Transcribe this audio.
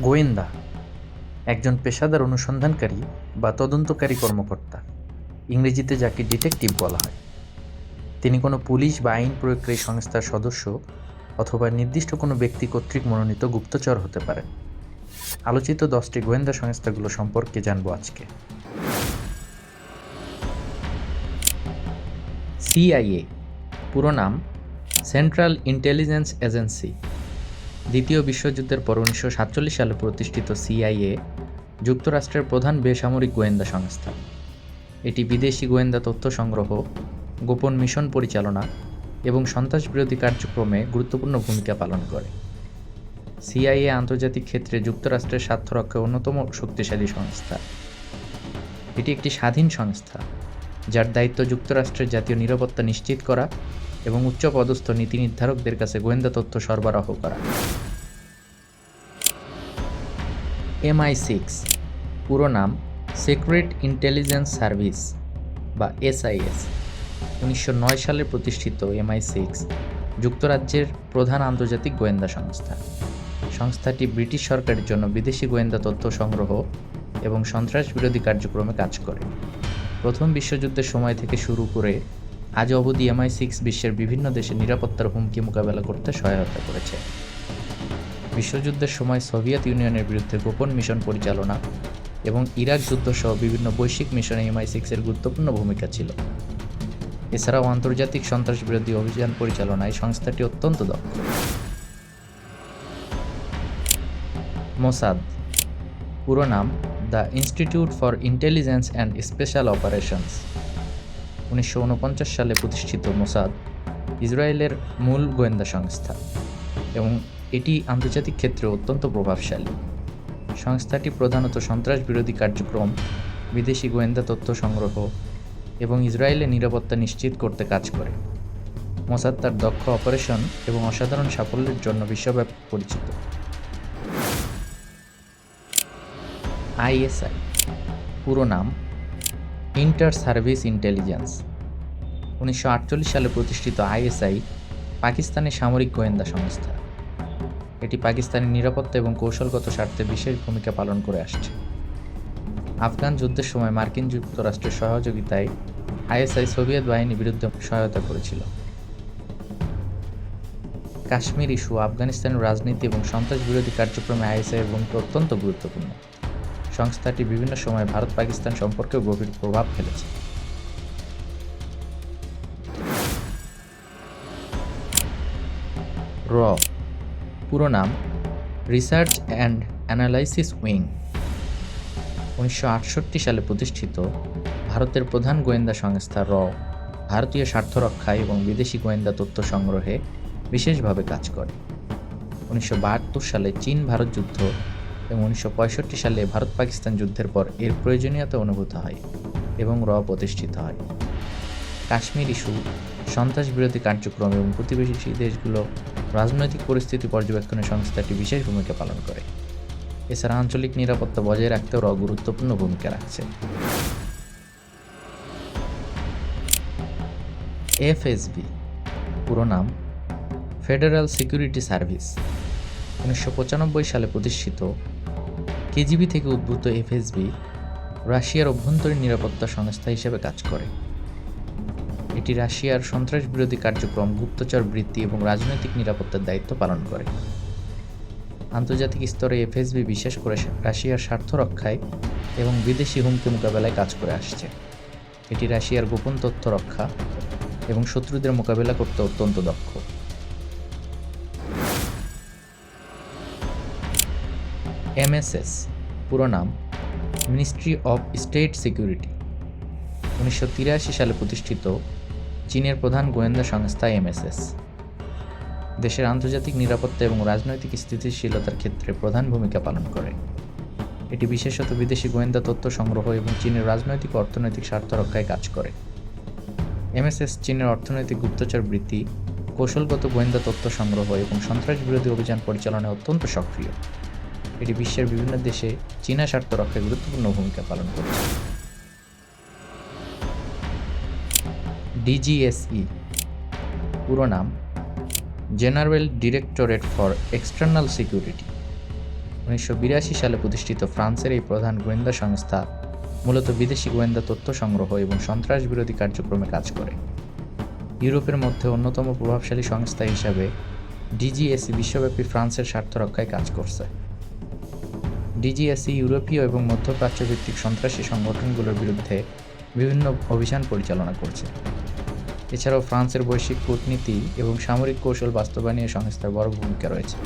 গোয়েন্দা, একজন পেশাদার অনুসন্ধানকারী বা তদন্তকারী কর্মকর্তা, ইংরেজিতে যাকে ডিটেকটিভ বলা হয়। তিনি কোনো পুলিশ বা আইন প্রয়োগকারী সংস্থার সদস্য অথবা নির্দিষ্ট কোনো ব্যক্তি কর্তৃক মনোনীত গুপ্তচর হতে পারেন। আলোচিত দশটি গোয়েন্দা সংস্থাগুলো সম্পর্কে জানব আজকে। সিআইএ, পুরো নাম সেন্ট্রাল ইন্টেলিজেন্স এজেন্সি। দ্বিতীয় বিশ্বযুদ্ধের পর উনিশশো সাতচল্লিশ সালে প্রতিষ্ঠিত সিআইএ যুক্তরাষ্ট্রের প্রধান বেসামরিক গোয়েন্দা সংস্থা। এটি বিদেশি গোয়েন্দা তথ্য সংগ্রহ, গোপন মিশন পরিচালনা এবং সন্ত্রাসবিরোধী কার্যক্রমে গুরুত্বপূর্ণ ভূমিকা পালন করে। সিআইএ আন্তর্জাতিক ক্ষেত্রে যুক্তরাষ্ট্রের স্বার্থ রক্ষায় অন্যতম শক্তিশালী সংস্থা। এটি একটি স্বাধীন সংস্থা। যার দায়িত্ব যুক্তরাষ্ট্রের জাতীয় নিরাপত্তা নিশ্চিত করা এবং উচ্চপদস্থ নীতি নির্ধারকদের কাছে গোয়েন্দা তথ্য সরবরাহ করা। এমআই সিক্স, পুরো নাম সিক্রেট ইন্টেলিজেন্স সার্ভিস বা এসআইএস, উনিশশো নয় সালে প্রতিষ্ঠিত এমআই সিক্স, যুক্তরাজ্যের প্রধান আন্তর্জাতিক গোয়েন্দা সংস্থা। সংস্থাটি ব্রিটিশ সরকারের জন্য বিদেশি গোয়েন্দা তথ্য সংগ্রহ এবং সন্ত্রাস বিরোধী কার্যক্রমে কাজ করে। প্রথম বিশ্বযুদ্ধের সময় থেকে শুরু করে আজ অবধি এমআই সিক্স বিশ্বের বিভিন্ন দেশে নিরাপত্তার হুমকি মোকাবেলা করতে সহায়তা করেছে। বিশ্বযুদ্ধের সময় সোভিয়েত ইউনিয়নের বিরুদ্ধে গোপন মিশন পরিচালনা এবং ইরাক যুদ্ধ সহ বিভিন্ন বৈশ্বিক মিশনে এমআই সিক্সের গুরুত্বপূর্ণ ভূমিকা ছিল। এছাড়াও আন্তর্জাতিক সন্ত্রাস বিরোধী অভিযান পরিচালনায় সংস্থাটি অত্যন্ত দক্ষ। মোসাদ, পুরো নাম the institute for intelligence and special operations. উনিশশো উনপঞ্চাশ সালে প্রতিষ্ঠিত মোসাদ ইসরায়েলের মূল গোয়েন্দা সংস্থা এবং এটি আন্তর্জাতিক ক্ষেত্রে অত্যন্ত প্রভাবশালী। সংস্থাটি প্রধানত সন্ত্রাস বিরোধী কার্যক্রম, বিদেশি গোয়েন্দা তথ্য সংগ্রহ এবং ইসরায়েলের নিরাপত্তা নিশ্চিত করতে কাজ করে। মোসাদ তার দক্ষ অপারেশন এবং অসাধারণ সাফল্যের জন্য বিশ্বব্যাপী পরিচিত। আইএসআই। পুরো নাম ইন্টার সার্ভিস ইন্টেলিজেন্স। উনিশশো আটচল্লিশ সালে প্রতিষ্ঠিত আইএসআই পাকিস্তানের সামরিক গোয়েন্দা সংস্থা। এটি পাকিস্তানের নিরাপত্তা এবং কৌশলগত স্বার্থে বিশেষ ভূমিকা পালন করে আসছে। আফগান যুদ্ধের সময় মার্কিন যুক্তরাষ্ট্রের সহযোগিতায় আইএসআই সোভিয়েত বাহিনীর বিরুদ্ধে সহায়তা করেছিল। কাশ্মীর ইস্যু, আফগানিস্তানের রাজনীতি এবং সন্ত্রাস বিরোধী কার্যক্রমে আইএসআই এর ভূমিকা অত্যন্ত গুরুত্বপূর্ণ। সংস্থাটি বিভিন্ন সময় ভারত পাকিস্তান সম্পর্কেও গভীর প্রভাব ফেলেছে। র। পুরো নাম রিসার্চ অ্যান্ড অ্যানালাইসিস উইং উনিশশো আটষট্টি সালে প্রতিষ্ঠিত ভারতের প্রধান গোয়েন্দা সংস্থা র ভারতীয় স্বার্থ রক্ষায় এবং বিদেশি গোয়েন্দা তথ্য সংগ্রহে বিশেষভাবে কাজ করে। উনিশশো বাহাত্তর সালে চীন ভারত যুদ্ধ এবং উনিশশো পঁয়ষট্টি সালে ভারত পাকিস্তান যুদ্ধের পর এর প্রয়োজনীয়তা অনুভূত হয় এবং র প্রতিষ্ঠিত হয়। কাশ্মীর ইস্যু সন্ত্রাস বিরোধী কার্যক্রম এবং প্রতিবেশী দেশগুলো রাজনৈতিক পরিস্থিতি পর্যবেক্ষণে সংস্থাটি বিশেষ ভূমিকা পালন করে। এছাড়া আঞ্চলিক নিরাপত্তা বজায় রাখতেও র গুরুত্বপূর্ণ ভূমিকা রাখছে। এফএসবি, পুরো নাম, ফেডারেল সিকিউরিটি সার্ভিস, উনিশশো পঁচানব্বই সালে প্রতিষ্ঠিত কেজিবি থেকে উদ্ভূত এফএসবি রাশিয়ার অভ্যন্তরীণ নিরাপত্তা সংস্থা হিসেবে কাজ করে। এটি রাশিয়ার সন্ত্রাস বিরোধী কার্যক্রম, গুপ্তচর বৃত্তি এবং রাজনৈতিক নিরাপত্তার দায়িত্ব পালন করে। আন্তর্জাতিক স্তরে এফএসবি বিশেষ করে রাশিয়ার স্বার্থ রক্ষায় এবং বিদেশি হুমকি মোকাবেলায় কাজ করে আসছে। এটি রাশিয়ার গোপন তথ্য রক্ষা এবং শত্রুদের মোকাবেলা করতে অত্যন্ত দক্ষ। এমএসএস পুরো নাম মিনিস্ট্রি অফ স্টেট সিকিউরিটি উনিশশো তিরাশি সালে প্রতিষ্ঠিত চীনের প্রধান গোয়েন্দা সংস্থা এমএসএস দেশের আন্তর্জাতিক নিরাপত্তা এবং রাজনৈতিক স্থিতিশীলতার ক্ষেত্রে প্রধান ভূমিকা পালন করে। এটি বিশেষত বিদেশি গোয়েন্দা তথ্য সংগ্রহ এবং চীনের রাজনৈতিক অর্থনৈতিক স্বার্থ রক্ষায় কাজ করে। এমএসএস চীনের অর্থনৈতিক গুপ্তচর বৃত্তি, কৌশলগত গোয়েন্দা তথ্য সংগ্রহ এবং সন্ত্রাস বিরোধী অভিযান পরিচালনায় অত্যন্ত সক্রিয়। এটি বিশ্বের বিভিন্ন দেশে চীনা স্বার্থ রক্ষায় গুরুত্বপূর্ণ ভূমিকা পালন করছে। ডিজিএসই, পুরো নাম, general directorate for external security. উনিশশো বিরাশি সালে প্রতিষ্ঠিত ফ্রান্সের এই প্রধান গোয়েন্দা সংস্থা মূলত বিদেশি গোয়েন্দা তথ্য সংগ্রহ এবং সন্ত্রাস বিরোধী কার্যক্রমে কাজ করে। ইউরোপের মধ্যে অন্যতম প্রভাবশালী সংস্থা হিসাবে ডিজিএসি বিশ্বব্যাপী ফ্রান্সের স্বার্থ রক্ষায় কাজ করছে। ডিজিএসি ইউরোপীয় এবং মধ্যপ্রাচ্যভিত্তিক সন্ত্রাসী সংগঠনগুলোর বিরুদ্ধে বিভিন্ন অভিযান পরিচালনা করছে। এছাড়াও ফ্রান্সের বৈশ্বিক কূটনীতি এবং সামরিক কৌশল বাস্তবায়নে সংস্থার বড় ভূমিকা রয়েছে।